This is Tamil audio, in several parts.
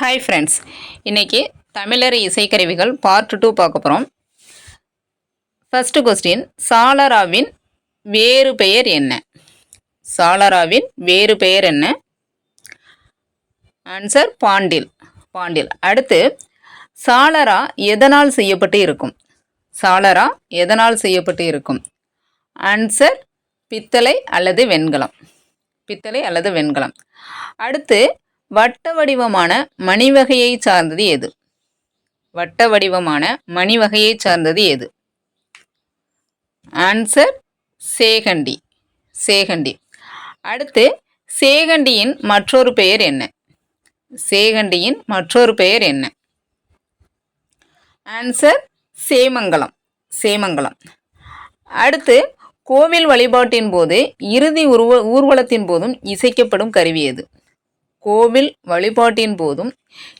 ஹாய் ஃப்ரெண்ட்ஸ் இன்றைக்கி தமிழர் இசைக்கருவிகள் பார்ட் டூ பார்க்க போகிறோம் ஃபஸ்ட்டு கொஸ்டின் சாலராவின் வேறு பெயர் என்ன? சாலராவின் வேறு பெயர் என்ன? ஆன்சர் பாண்டில். பாண்டில். அடுத்து சாலரா எதனால் செய்யப்பட்டு இருக்கும்? சாலரா எதனால் செய்யப்பட்டு இருக்கும்? ஆன்சர் பித்தளை அல்லது வெண்கலம். பித்தளை அல்லது வெண்கலம். அடுத்து வட்ட வடிவமான மணிவகையை சார்ந்தது எது? வட்ட வடிவமான மணிவகையை சார்ந்தது எது? ஆன்சர் சேகண்டி. சேகண்டி. அடுத்து சேகண்டியின் மற்றொரு பெயர் என்ன? சேகண்டியின் மற்றொரு பெயர் என்ன? ஆன்சர் சேமங்கலம். சேமங்கலம். அடுத்து கோவில் வழிபாட்டின் போது இறுதி உருவ ஊர்வலத்தின் போதும் இசைக்கப்படும் கருவி எது? கோவில் வழிபாட்டின் போதும்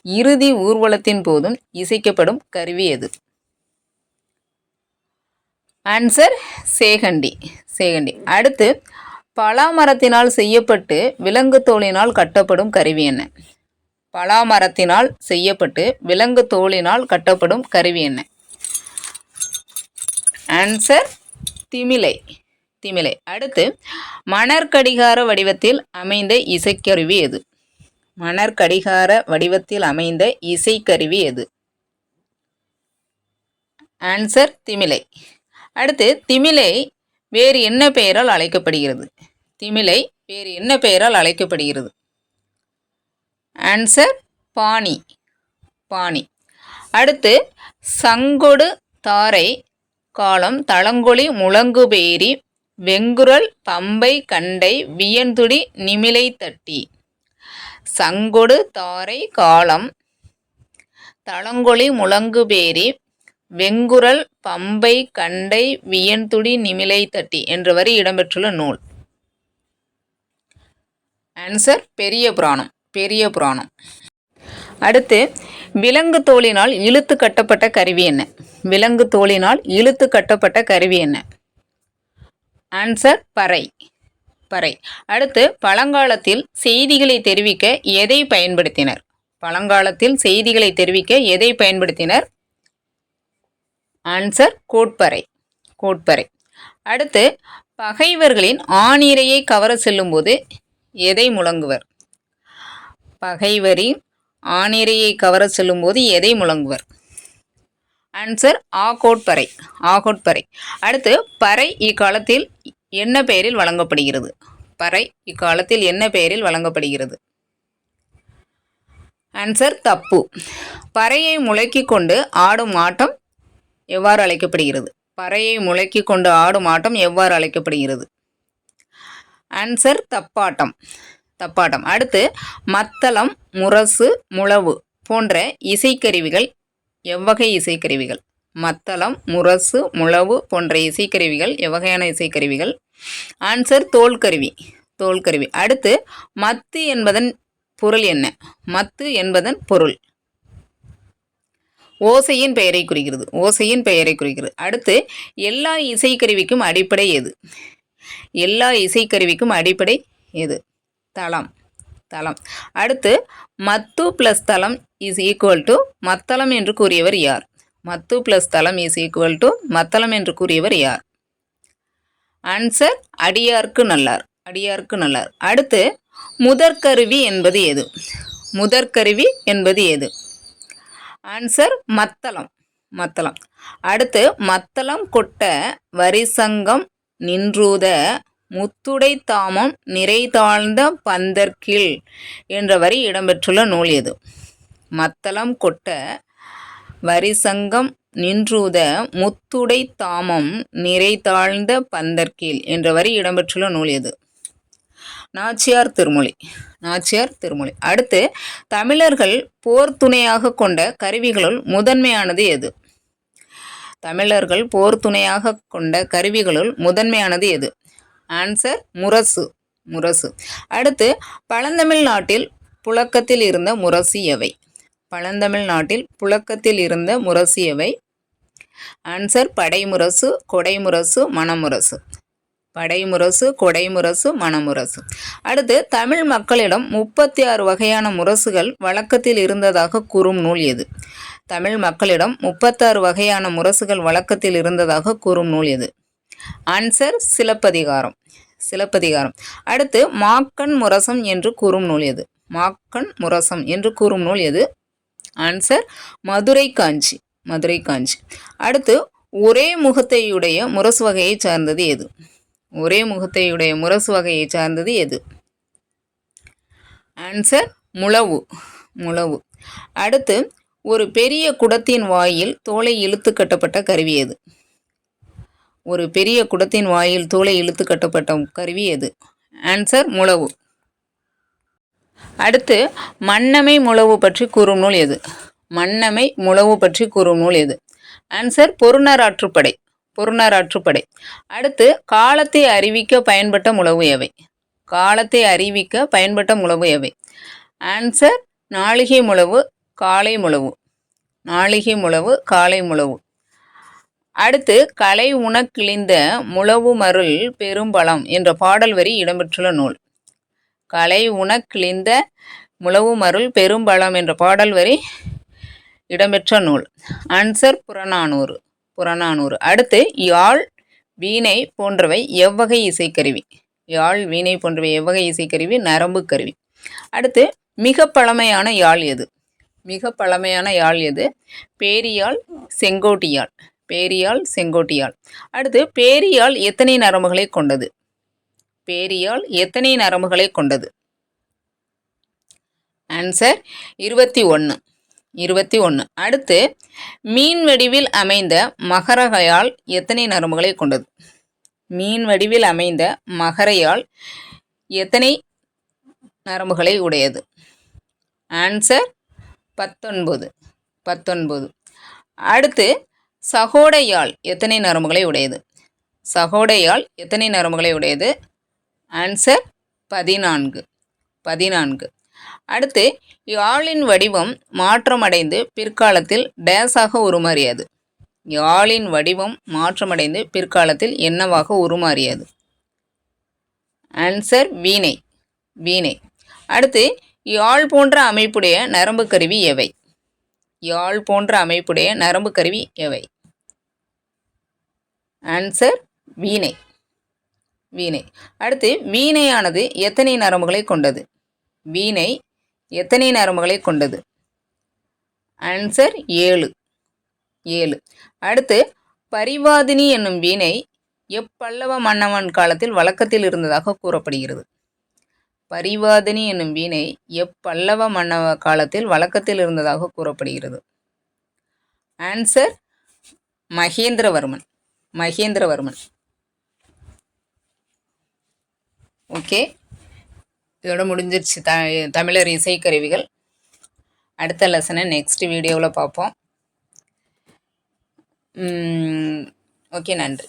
இறுதி ஊர்வலத்தின் போதும் இசைக்கப்படும் கருவி எது? ஆன்சர் சேகண்டி சேகண்டி. அடுத்து பலாமரத்தினால் செய்யப்பட்டு விலங்கு தோலினால் கட்டப்படும் கருவி என்ன? பலாமரத்தினால் செய்யப்பட்டு விலங்கு தோலினால் கட்டப்படும் கருவி என்ன? ஆன்சர் திமிலை திமிலை. அடுத்து மணற்கடிகார வடிவத்தில் அமைந்த இசைக்கருவி எது? மணற்கடிகார வடிவத்தில் அமைந்த இசைக்கருவி எது? ஆன்சர் திமிலை. அடுத்து திமிலை வேறு என்ன பெயரால் அழைக்கப்படுகிறது? திமிலை வேறு என்ன பெயரால் அழைக்கப்படுகிறது? ஆன்சர் பாணி. பாணி. அடுத்து சங்கொடு தாரை காலம் தளங்கொழி முழங்குபேரி வெங்குரல் பம்பை கண்டை வியன்துடி நிமிலை தட்டி. சங்கொடு தாரை காலம். தளங்கொழி முழங்குபேரி வெங்குரல் பம்பை கண்டை வியன்துடி நிமிலை தட்டி என்ற வரி இடம்பெற்றுள்ள நூல். ஆன்சர் பெரிய புராணம் பெரிய புராணம். அடுத்து விலங்கு தோலினால் இழுத்து கட்டப்பட்ட கருவி என்ன? விலங்கு தோளினால் இழுத்து கட்டப்பட்ட கருவி என்ன? ஆன்சர் பறை. பறை அடுத்து பழங்காலத்தில் செய்திகளை தெரிவிக்க எதை பயன்படுத்தினர்? பழங்காலத்தில் செய்திகளை தெரிவிக்க எதை பயன்படுத்தினர்? ஆன்சர் கோட்பறை. கோட்பறை. அடுத்து பகைவர்களின் ஆணிரையை கவர செல்லும்போது எதை முழங்குவர்? பகைவரின் ஆணிரையை கவர செல்லும்போது எதை முழங்குவர்? ஆன்சர் ஆகோட்பறை. ஆகோட்பறை. அடுத்து பறை இக்காலத்தில் என்ன பெயரில் வழங்கப்படுகிறது? பறை இக்காலத்தில் என்ன பெயரில் வழங்கப்படுகிறது? ஆன்சர் தப்பு. பறையை முழக்கி கொண்டு ஆடும் ஆட்டம் எவ்வாறு அழைக்கப்படுகிறது? பறையை முழக்கி கொண்டு ஆடும் ஆட்டம் எவ்வாறு அழைக்கப்படுகிறது? ஆன்சர் தப்பாட்டம். தப்பாட்டம். அடுத்து மத்தளம் முரசு முழவு போன்ற இசைக்கருவிகள் எவ்வகை இசைக்கருவிகள்? மத்தளம் முரசு முழவு போன்ற இசைக்கருவிகள் எவ்வகையான இசைக்கருவிகள்? ஆன்சர் தோல்கருவி தோல்கருவி அடுத்து மத்து என்பதன் பொருள் என்ன? மத்து என்பதன் பொருள். ஓசையின் பெயரை குறிக்கிறது ஓசையின் பெயரை குறிக்கிறது. அடுத்து எல்லா இசைக்கருவிக்கும் அடிப்படை எது? எல்லா இசைக்கருவிக்கும் அடிப்படை எது? தளம் தளம். அடுத்து மத்து ப்ளஸ் தளம் இஸ் ஈக்குவல் டு மத்தளம் என்று கூறியவர் யார்? மத்து ப்ளஸ் தலம் இஸ் ஈக்குவல் டு மத்தளம் என்று கூறியவர் யார்? ஆன்சர் அடியார்க்கு நல்லார். அடியார்க்கு நல்லார். அடுத்து முதற்கருவி என்பது எது? முதற்கருவி என்பது எது? ஆன்சர் மத்தளம். மத்தளம். அடுத்து மத்தளம் கொட்ட வரிசங்கம் நின்றூத முத்துடை தாமம் நிறை தாழ்ந்த பந்தர்கில் என்ற வரி இடம்பெற்றுள்ள நூல் எது? மத்தளம் கொட்ட வரிசங்கம் நின்றூத முத்துடை தாமம் நிறை தாழ்ந்த பந்தற்கீழ் என்ற வரி இடம்பெற்றுள்ள நூல் எது? நாச்சியார் திருமொழி. நாச்சியார் திருமொழி. அடுத்து தமிழர்கள் போர் துணையாக கொண்ட கருவிகளுள் முதன்மையானது எது? தமிழர்கள் போர் துணையாக கொண்ட கருவிகளுள் முதன்மையானது எது? ஆன்சர் முரசு. முரசு. அடுத்து பழந்தமிழ் நாட்டில் புழக்கத்தில் இருந்த முரசு எவை? பழந்தமிழ் நாட்டில் புழக்கத்தில் இருந்த முரசியவை. ஆன்சர் படைமுரசு கொடைமுரசு மணமுரசு. படைமுரசு கொடைமுரசு மணமுரசு. அடுத்து தமிழ் மக்களிடம் முப்பத்தி ஆறு வகையான முரசுகள் வழக்கத்தில் இருந்ததாக கூறும் நூல் எது? தமிழ் மக்களிடம் முப்பத்தாறு வகையான முரசுகள் வழக்கத்தில் இருந்ததாக கூறும் நூல் எது? ஆன்சர் சிலப்பதிகாரம். சிலப்பதிகாரம். அடுத்து மாக்கன் முரசம் என்று கூறும் நூல் எது? மாக்கன் முரசம் என்று கூறும் நூல் எது? ஆன்சர் மதுரை காஞ்சி. மதுரை காஞ்சி. அடுத்து ஒரே முகத்தையுடைய முரசு வகையை சார்ந்தது எது? ஒரே முகத்தையுடைய முரசு வகையை சார்ந்தது எது? ஆன்சர் முழவு. முழவு. அடுத்து ஒரு பெரிய குடத்தின் வாயில் தோலை இழுத்து கட்டப்பட்ட கருவி எது? ஒரு பெரிய குடத்தின் வாயில் தோலை இழுத்து கட்டப்பட்ட கருவி எது? ஆன்சர் முழவு. அடுத்து மன்னமை முழவு பற்றி கூறும் நூல் எது? மன்னமை முழவு பற்றி கூறும் நூல் எது? ஆன்சர் பொருணராற்றுப்படை பொருணராற்றுப்படை அடுத்து காலத்தை அறிவிக்க பயன்பட்ட முழவு எவை? காலத்தை அறிவிக்க பயன்பட்ட முழவு எவை? ஆன்சர் நாளிகை முழவு காலை முழவு. நாளிகை முழவு காலை முழவு. அடுத்து கலை உணக்கிழிந்த முழவு மருள் பெரும்பலம் என்ற பாடல் வரி இடம்பெற்றுள்ள நூல். கலை உணக்கிழிந்த முழவு மருள் பெரும்பலம் என்ற பாடல் வரி இடம்பெற்ற நூல். அன்சர் புறநானூறு புறநானூறு. அடுத்து யாழ் வீணை போன்றவை எவ்வகை இசைக்கருவி. யாழ் வீணை போன்றவை எவ்வகை இசைக்கருவி? நரம்பு கருவி. அடுத்து மிக பழமையான யாழ் எது? மிக பழமையான யாழ் எது? பேரியாழ் செங்கோட்டியாழ் பேரியாழ் செங்கோட்டியாழ் அடுத்து பேரியாழ் எத்தனை நரம்புகளை கொண்டது? பேரியால் எத்தனை நரம்புகளை கொண்டது? ஆன்சர் இருபத்தி ஒன்று இருபத்தி ஒன்று அடுத்து மீன் வடிவில் அமைந்த மகரகையால் எத்தனை நரம்புகளை கொண்டது? மீன் வடிவில் அமைந்த மகரையால் எத்தனை நரம்புகளை உடையது? ஆன்சர் பத்தொன்பது. பத்தொன்பது. அடுத்து சகோடையால் எத்தனை நரம்புகளை உடையது? சகோடையால் எத்தனை நரம்புகளை உடையது? ஆன்சர் பதினான்கு. பதினான்கு. அடுத்து யாழின் வடிவம் மாற்றமடைந்து பிற்காலத்தில் டேஸாக உருமாறியது. யாழின் வடிவம் மாற்றமடைந்து பிற்காலத்தில் என்னவாக உருமாறியது? ஆன்சர் வீணை. வீணை. அடுத்து யாழ் போன்ற அமைப்புடைய நரம்பு கருவி எவை? யாழ் போன்ற அமைப்புடைய நரம்பு கருவி எவை? ஆன்சர் வீணை. வீணை. அடுத்து வீணையானது எத்தனை நரம்புகளை கொண்டது? வீணை எத்தனை நரம்புகளை கொண்டது? ஆன்சர் ஏழு. ஏழு. அடுத்து பரிவாதினி என்னும் வீணை எப்பல்லவ மன்னவன் காலத்தில் வழக்கத்தில் இருந்ததாக கூறப்படுகிறது. பரிவாதினி என்னும் வீணை எப்பல்லவ மன்னவ காலத்தில் வழக்கத்தில் இருந்ததாக கூறப்படுகிறது. ஆன்சர் மகேந்திரவர்மன். மகேந்திரவர்மன். ஓகே. இதோட முடிஞ்சிருச்சு. த தமிழர் இசைக்கருவிகள். அடுத்த லெசனை நெக்ஸ்ட் வீடியோவில் பார்ப்போம். ஓகே நன்றி.